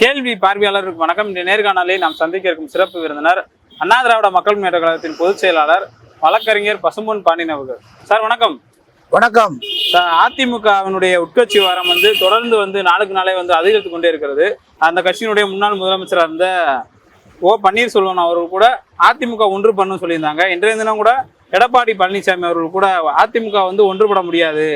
கேள்வி பார்வையாளருக்கு வணக்கம். இந்த நேர்காணலில் நாம் சந்திக்க இருக்கும் சிறப்பு விருந்தினர் அண்ணா திராவிட மக்கள் முன்னேற்ற கழகத்தின் பொதுச் செயலாளர் வழக்கறிஞர் பசும்பொன் பாண்டியன் அவர்கள். சார் வணக்கம். வணக்கம். அதிமுகவினுடைய உட்கட்சி வாரம் வந்து தொடர்ந்து வந்து நாளுக்கு நாளே வந்து அதிகரித்து கொண்டே இருக்கிறது. அந்த கட்சியினுடைய முன்னாள் முதலமைச்சராக இருந்த ஓ பன்னீர்செல்வம் அவர்கள் கூட அதிமுக ஒன்று பண்ணும் சொல்லியிருந்தாங்க. இன்றைய தினம் கூட எடப்பாடி பழனிசாமி அவர்கள் கூட அதிமுக வந்து ஒன்றுபட முடியாது.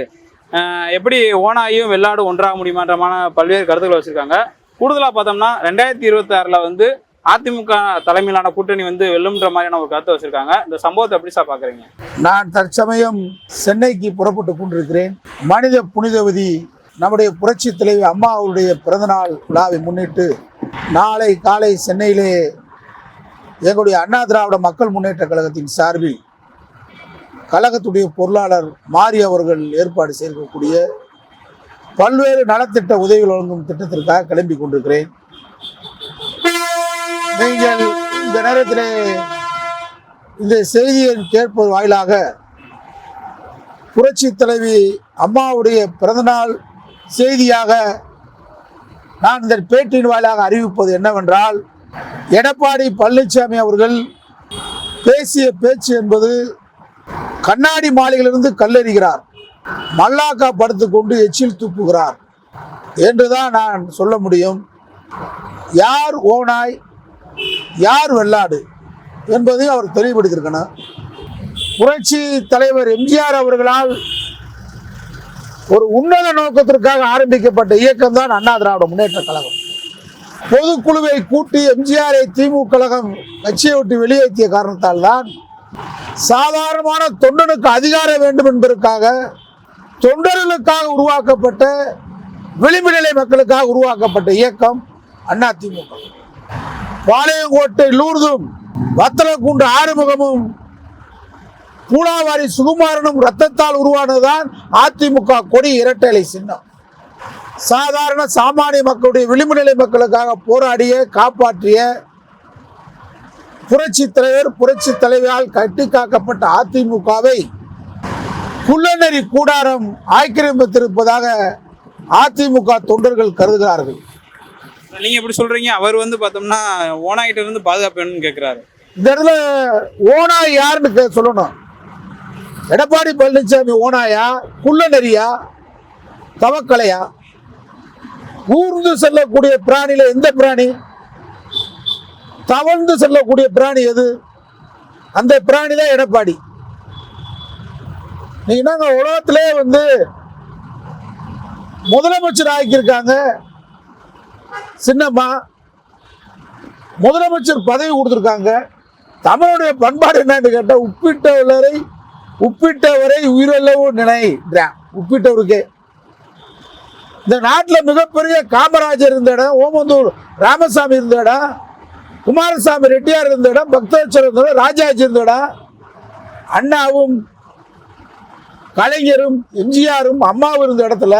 எப்படி ஓனாயும் வெள்ளாடும் ஒன்றாக முடியுமான்றமான பல்வேறு கருத்துக்களை வச்சிருக்காங்க. கூடுதலாக பார்த்தோம்னா ரெண்டாயிரத்தி இருபத்தி ஆறில் வந்து அதிமுக தலைமையிலான கூட்டணி வந்து வெல்லும்ன்ற மாதிரியான ஒரு கருத்தை வச்சிருக்காங்க. இந்த சம்பவத்தை எப்படி சார் பார்க்குறீங்க? நான் தற்சமயம் சென்னைக்கு புறப்பட்டு கொண்டிருக்கிறேன். மனித புனிதவதி நம்முடைய புரட்சி தலைவி அம்மா அவருடைய பிறந்தநாள் விழாவை முன்னிட்டு நாளை காலை சென்னையிலே எங்களுடைய அண்ணா திராவிட மக்கள் முன்னேற்ற கழகத்தின் சார்பில் கழகத்துடைய பொருளாளர் மாரி அவர்கள் ஏற்பாடு செய்திருக்கக்கூடிய பல்வேறு நலத்திட்ட உதவிகள் வழங்கும் திட்டத்திற்காக கிளம்பி கொண்டிருக்கிறேன். நீங்கள் இந்த நேரத்திலே இந்த செய்தியை கேட்பது வாயிலாக புரட்சி தலைவி அம்மாவுடைய பிறந்தநாள் செய்தியாக நான் இந்த பேட்டியின் வாயிலாக அறிவிப்பது என்னவென்றால் எடப்பாடி பழனிசாமி அவர்கள் பேசிய பேச்சு என்பது கண்ணாடி மாளிகையிலிருந்து கல்லெறிகிறார். மல்லாக்கா படுத்துக்கொண்டு எச்சில் துப்புகிறார். என்றுதான் நான் சொல்ல முடியும். யார் ஓனாய் யார் வெள்ளாடு என்பதையும் அவர் தெளிவுபடுத்தியிருக்கணும் புரட்சி தலைவர் எம்ஜிஆர் அவர்களால் ஒரு உன்னத நோக்கத்திற்காக ஆரம்பிக்கப்பட்ட இயக்கம் தான் அண்ணா திராவிட முன்னேற்ற கழகம். பொதுக்குழுவை கூட்டி எம்ஜிஆரை திமுக கழகம் கட்சியை விட்டு வெளியேற்றிய காரணத்தால் தான் சாதாரணமான தொண்டனுக்கு அதிகாரம் வேண்டும் என்பதற்காக தொண்டர்களுக்காக உருவாக்கப்பட்ட விளிம்பு நிலை மக்களுக்காக உருவாக்கப்பட்ட இயக்கம் அண்ணா திமுக பாளையங்கோட்டை லூர்தும் வத்தலக்குண்டு ஆறுமுகமும் பூலாவாரி சுகுமாரனும் ரத்தத்தால் உருவானதுதான் அதிமுக கொடி இரட்டை சின்னம். சாதாரண சாமானிய மக்களுடைய விளிம்பு நிலை மக்களுக்காக போராடிய காப்பாற்றிய புரட்சி தலைவர் புரட்சி தலைவரால் கட்டி காக்கப்பட்ட அதிமுகவை குள்ளநெறி கூடாரம் ஆக்கிரமித்திருப்பதாக அதிமுக தொண்டர்கள் கருதுகிறார்கள். நீங்க எப்படி சொல்றீங்க? அவர் வந்து பார்த்தோம்னா ஓனாயிட்ட இருந்து பாதுகாப்பு வேணும்னு கேட்கிறாரு இந்த இடத்துல ஓனா யாருன்னு சொல்லணும். எடப்பாடி பழனிசாமி ஓனாயா குள்ளநெறியா தவக்கலையா? ஊர்ந்து செல்லக்கூடிய பிராணியில எந்த பிராணி? தவழ்ந்து செல்லக்கூடிய பிராணி எது? அந்த பிராணி தான் எடப்பாடி. நீங்க என்னங்க உலகத்திலே வந்து முதலமைச்சர் ஆக்கியிருக்காங்க? சின்னம்மா முதலமைச்சர் பதவி கொடுத்துருக்காங்க. தமிழுடைய பண்பாடு என்னன்னு கேட்டால் உப்பிட்டவரை உப்பிட்டவரை உயிரல்லவும் நினைக்கிறான் உப்பிட்டவருக்கே. இந்த நாட்டில் மிகப்பெரிய காமராஜர் இருந்த இடம் ஓமந்தூர் ராமசாமி இருந்த இடம் குமாரசாமி ரெட்டியார் இருந்த இடம் பக்தவச்சர் இருந்த இடம் ராஜாஜி இருந்த இடம் அண்ணாவும் கலைஞரும் எம்ஜிஆரும் அம்மாவும் இருந்த இடத்துல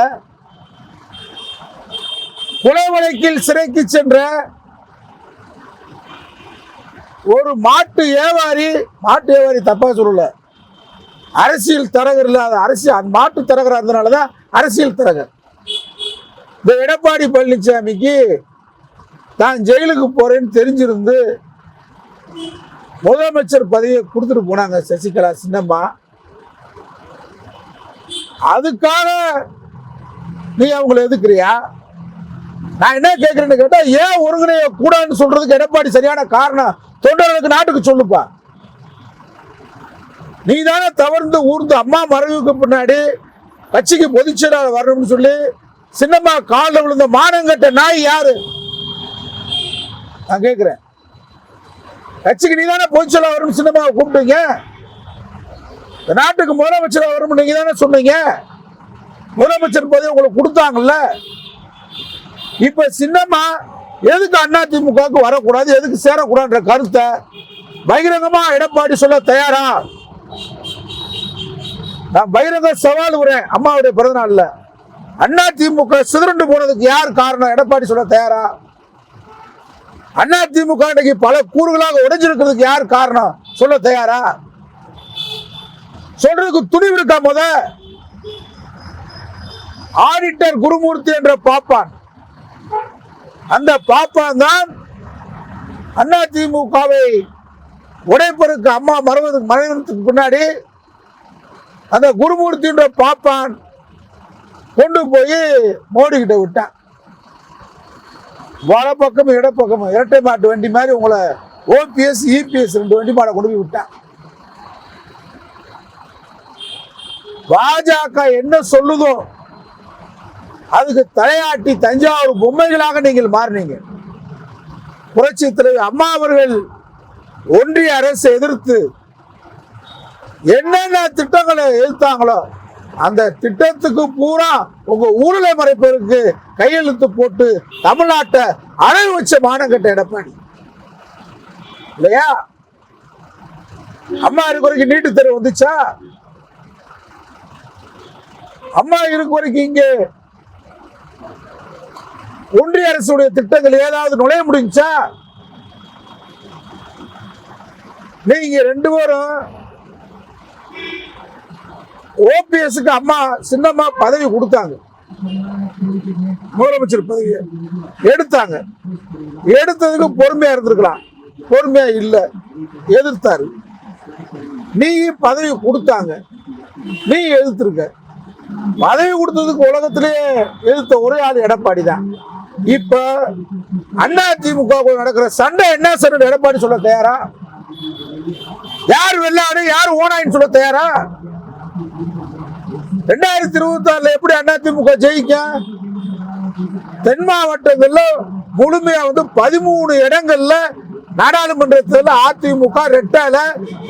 கொலை வழக்கில் சிறைக்கு சென்ற ஒரு மாட்டு ஏவாரி மாட்டு ஏவாரி தப்பாக சொல்லல. அரசியல் தரகர் இல்லாத அரசியல் அந்த மாட்டு தரகர் இருந்தனால தான் அரசியல் தரகர். இந்த எடப்பாடி பழனிசாமிக்கு தான் ஜெயிலுக்கு போறேன்னு தெரிஞ்சிருந்து முதலமைச்சர் பதவியை கொடுத்துட்டு போனாங்க சசிகலா சின்னம்மா. அதுக்காக நீ அவங்களை எதுக்குறியா? நான் என்ன கேட்குறேன்னு கேட்டால் ஏன் ஒருங்கிணைய கூடாதுன்னு சொல்றதுக்கு எடப்பாடி சரியான காரணம்? தொண்டர்களுக்கு நாட்டுக்கு சொல்லுப்பா. நீ தானே தவறுந்து ஊர்ந்து அம்மா மறைவுக்கு பின்னாடி கட்சிக்கு பொதுச்செயலாளர் வரணும்னு சொல்லி சின்னம்மா காலில் விழுந்த மானங்கட்ட நாய் யாரு? நான் கேட்குறேன் கட்சிக்கு நீ தானே பொதுச்செயலாளர் வரணும் சின்னம்மாவை கூப்பிட்டீங்க? நாட்டுக்கு முதலமைச்சர் வரும் நீங்க தானே சொன்னீங்க. முதலமைச்சர் பதவி உங்களுக்கு கொடுத்தாங்கல்ல. இப்ப சின்னம்மா எதுக்கு அண்ணா திமுகவுக்கு வரக்கூடாது எதுக்கு சேரக்கூடாதுன்ற கருத்தை பகிரங்கமா எடப்பாடி சொல்ல தயாரா? நான் பகிரங்க சவால் விடுறேன் அம்மாவுடைய பிறந்தநாள்ல அண்ணா திமுக சிதறண்டு போனதுக்கு யார் காரணம்? எடப்பாடி சொல்ல தயாரா? அண்ணா திமுக இன்னைக்கு பல கூறுகளாக உடைஞ்சிருக்கிறதுக்கு யார் காரணம்? சொல்ல தயாரா? சொல்றதுக்கு துணிவு இருக்கா முத? ஆடிட்டர் குருமூர்த்தி என்ற பாப்பான். அந்த பாப்பான் தான் அண்ணா திமுகவை உடைப்பதற்கு அம்மா மறைவதற்கு மறைவதற்கு பின்னாடி அந்த குருமூர்த்தின்ற பாப்பான் கொண்டு போய் மோடி கிட்ட விட்டான். வலப்பக்கமும் பக்கமும் இடப்பக்கமும் இரட்டை மாட்டு வண்டி மாதிரி உங்களை ஓபிஎஸ் இபிஎஸ் ரெண்டு வண்டி மாட கொண்டு போய் விட்டான். பாஜக என்ன சொல்லுதோ அதுக்கு தலையாட்டி தஞ்சாவூர் பொம்மைகளாக நீங்கள் மாறினீங்க. புரட்சி தலைவர் அம்மா அவர்கள் ஒன்றிய அரசை எதிர்த்து என்னென்ன திட்டங்களை எதிர்த்தாங்களோ அந்த திட்டத்துக்கு பூரா உங்க ஊழலை மறைப்பதற்கு கையெழுத்து போட்டு தமிழ்நாட்டை அழகு வச்ச மானங்கட்ட எடப்பாடி. இல்லையா? அம்மா இருக்க நீட்டு தெரு வந்துச்சா? அம்மா இருக்க வரைக்கும் இங்கே. ஒன்றிய அரசுடைய திட்டங்கள் ஏதாவது நுழைய முடிஞ்சா? நீங்க ரெண்டு பேரும் ஓபிஎஸ்க்கு அம்மா சின்னம்மா பதவி கொடுத்தாங்க. முதலமைச்சர் பதவி எடுத்தாங்க. எடுத்ததுக்கு பொறுமையா இருந்திருக்கலாம். பொறுமையா இல்ல. எதிர்த்தாரு. நீ பதவி கொடுத்தாங்க. நீ எதிர்த்திருக்க. பதவி கொடுத்ததுக்கு உலகத்திலேயே எதிர்த்த ஒரே ஆள் எடப்பாடி தான். இப்ப அண்ணா திமுக நடக்கிற சண்டை என்ன சண்டை எடப்பாடி சொல்ல தயாரா? யார் வெள்ளாடு யார் ஓனாயின்னு சொல்ல தயாரா? ரெண்டாயிரத்தி இருபத்தி ஆறுல எப்படி அண்ணா திமுக ஜெயிக்க? தென் மாவட்டங்கள்ல முழுமையா வந்து பதிமூணு இடங்கள்ல நாடாளுமன்றத்தில் அதிமுக ரெட்டால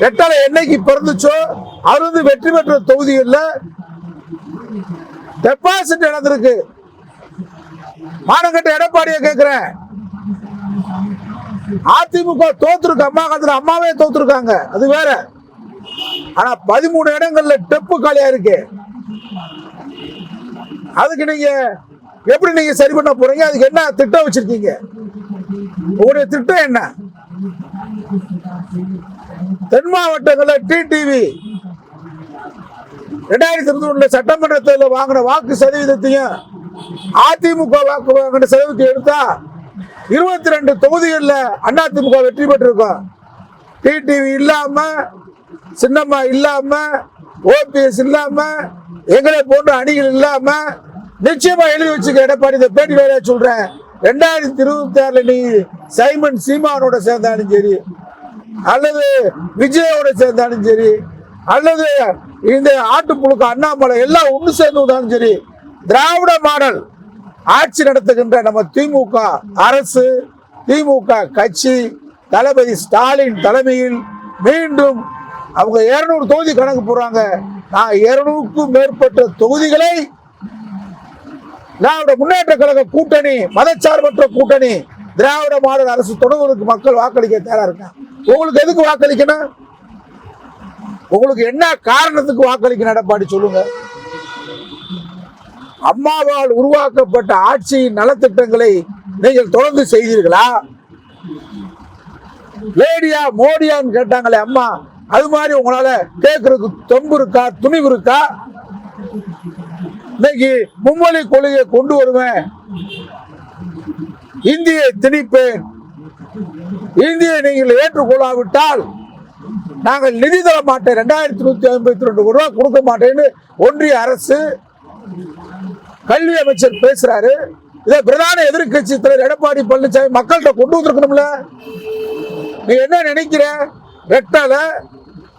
ரெட்டால என்னைக்கு பிறந்துச்சோ அவர் வந்து வெற்றி பெற்ற தொகுதிகளில் டெபாசிட் நடந்திருக்கு. மானங்கட்ட எடப்பாடிய கேட்கிறேன் அதிமுக தோத்துருக்கு அம்மா காலத்துல அம்மாவே தோத்துருக்காங்க. அது வேற. ஆனா பதிமூணு இடங்கள்ல டெப்பு காலியா இருக்கு. அதுக்கு நீங்க எப்படி நீங்க சரி பண்ண போறீங்க? அதுக்கு என்ன திட்டம் வச்சிருக்கீங்க? உங்களுடைய திட்டம் என்ன? தென் மாவட்டங்கள்ல டிடிவி ரெண்டாயிரத்தி இருபத்தி ஒண்ணுல சட்டமன்ற தேர்தலில் வாங்கின வாக்கு சதவீதத்தையும் அதிமுக வாக்கு வாங்கின சதவீதத்தை எடுத்தா இருபத்தி ரெண்டு தொகுதிகளில் அதிமுக வெற்றி பெற்றிருக்கோம். டிடிவி இல்லாம சின்னம்மா இல்லாம ஓபிஎஸ் இல்லாம எங்களை போன்ற அணிகள் இல்லாம நிச்சயமா எழுதி வச்சுக்க எடப்பாடி இந்த பேட்டி வேலையா சொல்றேன். ரெண்டாயிரத்தி இருபத்தி ஆறுல நீ சைமன் சீமானோட சேர்ந்தாலும் சரி அல்லது விஜயோட சேர்ந்தாலும் சரி அல்லது இந்த ஆட்டுப்புழுக்கு அண்ணாமலை எல்லாம் ஒன்று சேர்ந்துதான் சரி திராவிட மாடல் ஆட்சி நடத்துகின்ற நம்ம திமுக அரசு திமுக கட்சி தளபதி ஸ்டாலின் தலைமையில் மீண்டும் அவங்க இருநூறு தொகுதி கணக்கு போடுறாங்க. நான் இருநூறுக்கும் மேற்பட்ட தொகுதிகளை திராவிட முன்னேற்ற கழக கூட்டணி மதச்சார்பற்ற கூட்டணி திராவிட மாடல் அரசு தொடர்வதற்கு மக்கள் வாக்களிக்க தயாரா இருக்காங்க உங்களுக்கு எதுக்கு வாக்களிக்கணும்? உங்களுக்கு என்ன காரணத்துக்கு வாக்களிக்க நடப்பாடி சொல்லுங்க. அம்மாவால் உருவாக்கப்பட்ட ஆட்சியின் நலத்திட்டங்களை நீங்கள் தொடர்ந்து செய்தீர்களா? லேடியா மோடியான்னு கேட்டாங்களே அம்மா அது மாதிரி உங்களால கேட்கறதுக்கு தொம்பு இருக்கா துணிவு இருக்கா? இன்னைக்கு மும்மொழி கொள்கையை கொண்டு வருவேன். இந்தியை திணிப்பேன். இந்தியை நீங்கள் ஏற்றுக்கொள்ளாவிட்டால் நாங்கள் நிதி தர மாட்டேன். ரெண்டாயிரத்தி நூற்றி ஐம்பத்தி ரெண்டு கோடி கொடுக்க மாட்டேன்னு ஒன்றிய அரசு கல்வி அமைச்சர் பேசுறாரு. இதை பிரதான எதிர்கட்சி தலைவர் எடப்பாடி பழனிசாமி மக்கள்கிட்ட கொண்டு வந்திருக்கணும்ல? நீ என்ன நினைக்கிற? ரெட்டால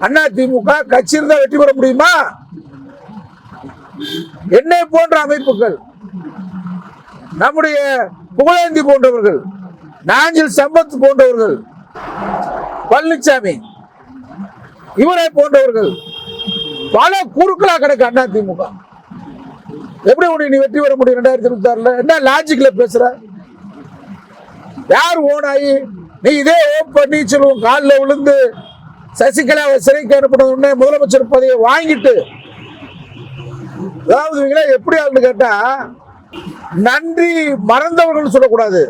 அண்ணா திமுக கட்சி இருந்தா வெற்றி பெற முடியுமா? என்னை போன்ற அமைப்புகள் நம்முடைய புகழேந்தி போன்றவர்கள் நாஞ்சில் சம்பத் போன்றவர்கள் பழனிசாமி இவரை போன்றவர்கள் பல குறுக்களா கிடக்கு அண்ணா திமுக. எப்படி உனக்கு நீ வெற்றி பெற முடியும் ரெண்டாயிரத்தி இருபத்தி ஆறுல என்ன லாஜிக்ல பேசுற? யார் ஓனாயி நீ இதே ஓ பன்னீர்செல்வம் காலில் விழுந்து சசிகலாவை சிறைக்கு அனுப்பின உடனே முதலமைச்சர் பதவியை வாங்கிட்டு. அதாவது எப்படி ஆளுன்னு கேட்டா நன்றி மறந்தவர்கள் சொல்லக்கூடாது.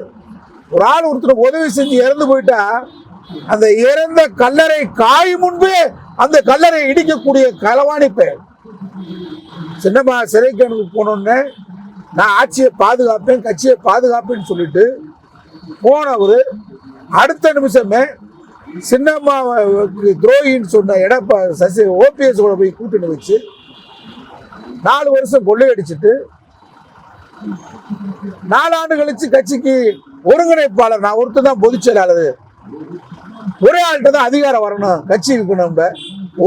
ஒரு ஆள் ஒருத்தருக்கு உதவி செஞ்சு இறந்து போயிட்டா அந்த இறந்த கல்லறை காய் முன்பே அந்த கல்லறை இடிக்கக்கூடிய களவாணி பெயர். சின்னம்மா சிறைக்கணுக்கு அனுப்பி போனோடனே நான் ஆட்சியை பாதுகாப்பேன் கட்சியை பாதுகாப்பேன்னு சொல்லிட்டு போனவர் அடுத்த நிமிஷமே சின்னம்மாவுக்கு துரோகின்னு சொன்ன எடப்பா சசி ஓபிஎஸ் கூட போய் கூட்டணி வச்சு நாலு வருஷம் கொள்ளையடிச்சிட்டு நாலாண்டு கழிச்சு கட்சிக்கு ஒருங்கிணைப்பாளர் நான் ஒருத்தர் தான் பொதுச் செயலாளர். ஒரே ஆள்கிட்ட தான் அதிகாரம் வரணும். கட்சி இருக்கணும்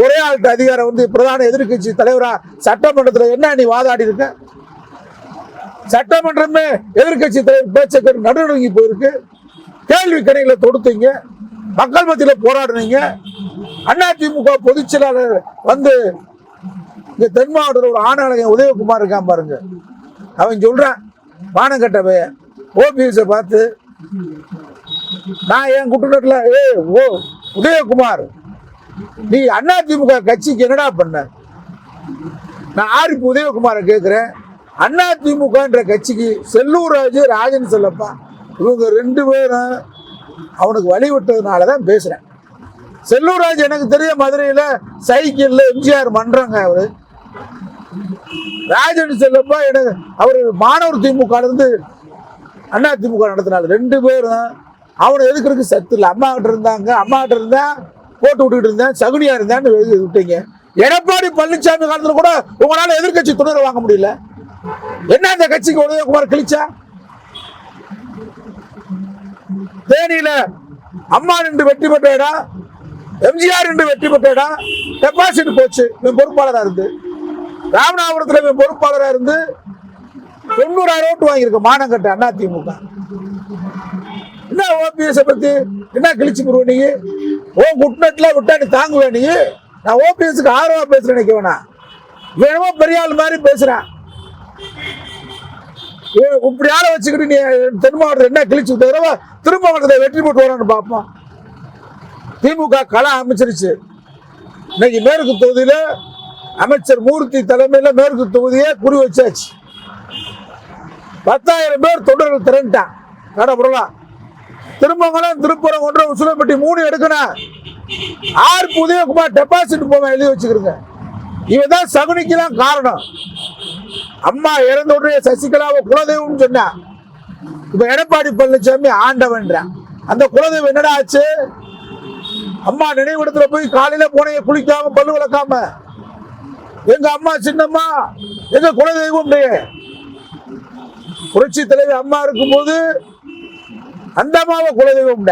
ஒரே ஆள்கிட்ட அதிகாரம் வந்து பிரதான எதிர்க்கட்சி தலைவரா சட்டமன்றத்தில் என்ன நீ வாதாடி இருக்க? சட்டமன்றமே எதிர்க்கட்சி தலைவர் பேச்சக்கர் நடுநடுங்கி போயிருக்கு. கேள்வி கணைகளை தொடுத்தீங்க. மக்கள் மத்தியில் போராடுனீங்க. அதிமுக பொதுச் செயலாளர் வந்து இங்கே தென் மாவட்டத்தில் ஒரு ஆணையர் உதயகுமார் இருக்கான் பாருங்க. அவன் சொல்றான் வானம் கட்டவே. ஓபிஎஸை பார்த்து நான் என் குற்றத்தில் ஏ ஓ உதயகுமார் நீ அண்ணா திமுக கட்சிக்கு என்னடா பண்ண? நான் ஆரிப்பு உதயகுமாரை கேட்குறேன் அண்ணா திமுகன்ற கட்சிக்கு செல்லூர் ராஜு ராஜன் செல்லப்பா இவங்க ரெண்டு பேரும் அவனுக்கு வழி விட்டதுனால தான் பேசுகிறேன் செல்லூர் ராஜ் எனக்கு தெரிய மதுரையில் சைக்கிளில் எம்ஜிஆர் பண்ணுறாங்க அவர். ராஜன் செல்லப்பா எனக்கு அவர் மாணவர் திமுக இருந்து அண்ணா திமுக நடத்தினாரு. ரெண்டு பேரும் அவனை எதுக்குறதுக்கு சத்து இல்லை. அம்மா கிட்ட இருந்தாங்க. அம்மா கிட்ட இருந்தா போட்டு விட்டுக்கிட்டு இருந்தேன். சகுனியா இருந்தான்னு எழுதி விட்டீங்க. எடப்பாடி பழனிசாமி காலத்தில் கூட உங்களால எதிர்கட்சி துணரை வாங்க முடியல. என்ன இந்த கட்சிக்கு உதயகுமார் கிழிச்சா? தேனியில அம்மா நின்று வெற்றி பெற்ற இடம் எம்ஜிஆர் நின்று வெற்றி பெற்ற இடம். டெபாசிட் போச்சு. இவன் பொறுப்பாளராக இருந்து. ராமநாதபுரத்தில் இவன் பொறுப்பாளராக இருந்து தொண்ணூறாயிரம் ஓட்டு வாங்கியிருக்க மானங்கட்ட அண்ணா திமுக. என்ன ஓபிஎஸ் பத்தி? என்ன கிழிச்சு போடுவ நீ? ஓ குட்நட்ல விட்டா நீ தாங்குவேன் நீ? நான் ஓபிஎஸ்க்கு ஆர்வமா பேசுறேன் நினைக்க வேணாம். வேணுமோ பெரிய ஆள் மாதிரி பேசுறேன். இப்படி ஆளை வச்சுக்கிட்டு நீ தென் மாவட்டத்தில் என்ன கிழிச்சு விட்டு திரும்ப மாவட்டத்தை வெற்றி போட்டு வரான்னு பார்ப்போம். திமுக களம் அமைச்சிருச்சு. இன்னைக்கு மேற்கு தொகுதியில் அமைச்சர் மூர்த்தி தலைமையில் மேற்கு தொகுதியை குறி வச்சாச்சு. பத்தாயிரம் பேர் தொண்டர்கள் திரண்டான். கடப்புறலாம் திருமங்கலம் திருப்புறம் ஒன்றை உசுலப்பட்டி மூணு எடுக்கணும். ஆர் உதயகுமார் டெபாசிட் போக எழுதி வச்சுக்கிறங்க இவன் தான் சகுனிக்கெல்லாம் காரணம். அம்மா இறந்த உடனே சசிகலாவை குலதெய்வம்னு சொன்னா. இப்ப எடப்பாடி பழனிசாமி ஆண்டவன்றான் அந்த குலதெய்வம் என்னடா ஆச்சு? அம்மா நினைவிடத்துல போய் காலையில போனைய குளிக்காம பல்லு விளக்காம எங்க அம்மா சின்னம்மா எங்க குலதெய்வம் புரட்சி தலைவி அம்மா இருக்கும்போது அந்த அம்மாவை குலதெய்வம்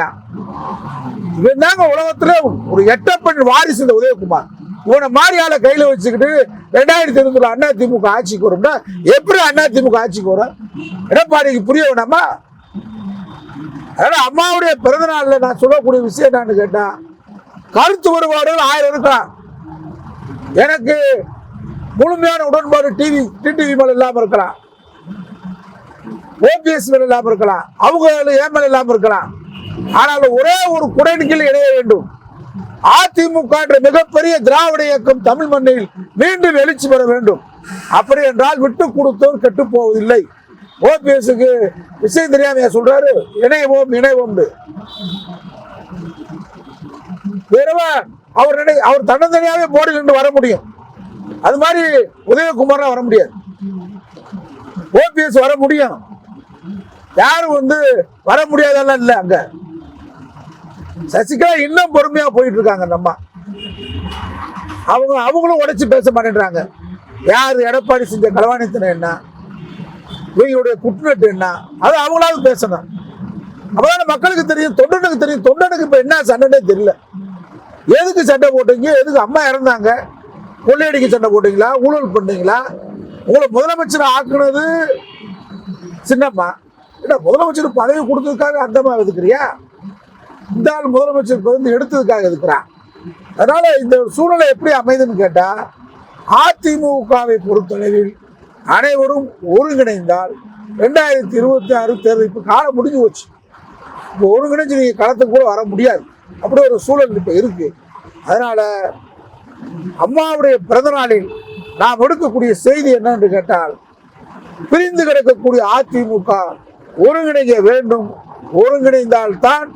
இவன் தாங்க உலகத்துல ஒரு எட்டப்பெண் வாரிசு இந்த உதயகுமார். இவனை மாதிரி ஆளை கையில வச்சுக்கிட்டு ரெண்டாயிரத்தி இருபதுல அண்ணா திமுக ஆட்சிக்கு வரும்னா எப்படி அண்ணா திமுக ஆட்சிக்கு வரும்? எடப்பாடிக்கு புரிய வேணாமா? அதனால அம்மாவுடைய பிறந்த நாள்ல நான் சொல்லக்கூடிய விஷயம் என்னன்னு கேட்டா கருத்து வேறுபாடுகள் ஆயிரம் இருக்கலாம். எனக்கு முழுமையான உடன்பாடு டிவி டிடிவி மேல இல்லாம இருக்கலாம். ஓபிஎஸ் மேல இல்லாம இருக்கலாம். அவங்க ஏன் மேல இல்லாம இருக்கலாம். ஆனால் ஒரே ஒரு குறைநிலையில் இணைய வேண்டும். அதிமுக என்ற மிகப்பெரிய திராவிட இயக்கம் தமிழ் மண்ணில் மீண்டும் எழுச்சி பெற வேண்டும். அப்படி என்றால் விட்டு கொடுத்தோம் கெட்டு போவதில்லை. ஓபிஎஸ்க்கு விஷயம் தெரியாமையா சொல்றாரு? இணைவோம் இணைவோம் அவர் நினை அவர் தன்னந்தனியாவே போர்டில் நின்று வர முடியும். அது மாதிரி உதயகுமார் வர முடியாது. ஓபிஎஸ் வர முடியும். யாரும் வந்து வர முடியாதெல்லாம் இல்லை அங்க. சசிகலா இன்னும் பொறுமையா போயிட்டு இருக்காங்க நம்ம அவங்க அவங்களும் உடைச்சு பேச மாட்டேன்றாங்க. யார் எடப்பாடி செஞ்ச களவாணித்தனம் என்ன? இவங்களுடைய குற்றநட்டு என்ன? அது அவங்களாவது பேசணும். அப்பதான் மக்களுக்கு தெரியும் தொண்டனுக்கு தெரியும். தொண்டனுக்கு இப்ப என்ன சண்டைனே தெரியல. எதுக்கு சண்டை போட்டீங்க? எதுக்கு அம்மா இறந்தாங்க? கொள்ளையடிக்க சண்டை போட்டீங்களா? ஊழல் பண்ணீங்களா? உங்களை முதலமைச்சர் ஆக்குனது சின்னம்மா. என்ன முதலமைச்சர் பதவி கொடுத்ததுக்காக அந்தமா எதுக்குறியா? இந்த ஆள் முதலமைச்சர் பதவி எடுத்ததுக்காக எதுக்குறான் அதனால இந்த சூழ்நிலை எப்படி அமைதுன்னு கேட்டா அதிமுகவை பொறுத்தளவில் அனைவரும் ஒருங்கிணைந்தால் ரெண்டாயிரத்தி இருபத்தி ஆறு தேர்தல் இப்போ காலம் முடிஞ்சு போச்சு. இப்போ ஒருங்கிணைஞ்சு நீங்கள் களத்துக்கு கூட வர முடியாது. அப்படி ஒரு சூழல் இப்போ இருக்கு. அதனால அம்மாவுடைய பிறந்த நாளில் நாம் எடுக்கக்கூடிய செய்தி என்னன்னு கேட்டால் பிரிந்து கிடக்கக்கூடிய அதிமுக ஒருங்கிணைக்க வேண்டும். ஒருங்கிணைந்தால் தான்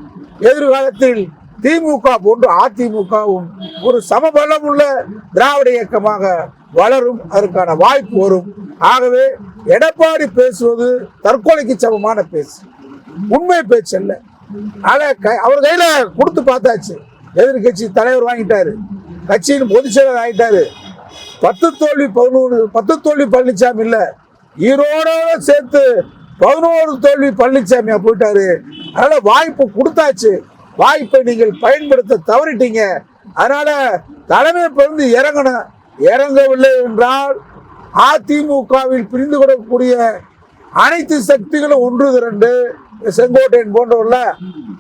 எதிர்காலத்தில் திமுக போன்று அதிமுகவும் ஒரு சமபலம் உள்ள திராவிட இயக்கமாக வளரும். அதற்கான வாய்ப்பு வரும். ஆகவே எடப்பாடி பேசுவது தற்கொலைக்கு சமமான பேச்சு. உண்மை பேச்சு அல்ல. ஆனால் அவர் கையில கொடுத்து பார்த்தாச்சு. எதிர்கட்சி தலைவர் வாங்கிட்டாரு. கட்சியின் பொதுச் செயலர் ஆகிட்டாரு பத்து தோல்வி பதினொன்று பத்து தோல்வி பழனிசாமி இல்ல. ஈரோட சேர்த்து பதினோரு தோல்வி பழனிசாமியா போயிட்டாரு. அதனால வாய்ப்பு கொடுத்தாச்சு. வாய்ப்பை நீங்கள் பயன்படுத்த தவறிட்டீங்க. அதனால தலைமை பிறந்து இறங்கணும். இறங்கவில்லை என்றால் அதிமுகவில் பிரிந்து கொடுக்கக்கூடிய அனைத்து சக்திகளும் ஒன்று திரண்டு செங்கோட்டையன் போன்றவர்கள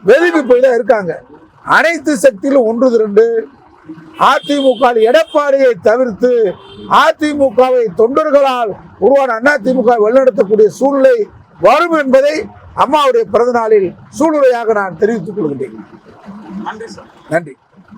வெதும்பி போய் தான் இருக்காங்க. அனைத்து சக்திகளும் ஒன்று திரண்டு அதிமுக எடப்பாடியை தவிர்த்து அதிமுகவை தொண்டர்களால் உருவான அதிமுக வழிநடத்தக்கூடிய சூழ்நிலை வரும் என்பதை அம்மாவுடைய பிறந்த நாளில் சூளுரையாக நான் தெரிவித்துக் கொள்கின்றேன். நன்றி சார். நன்றி.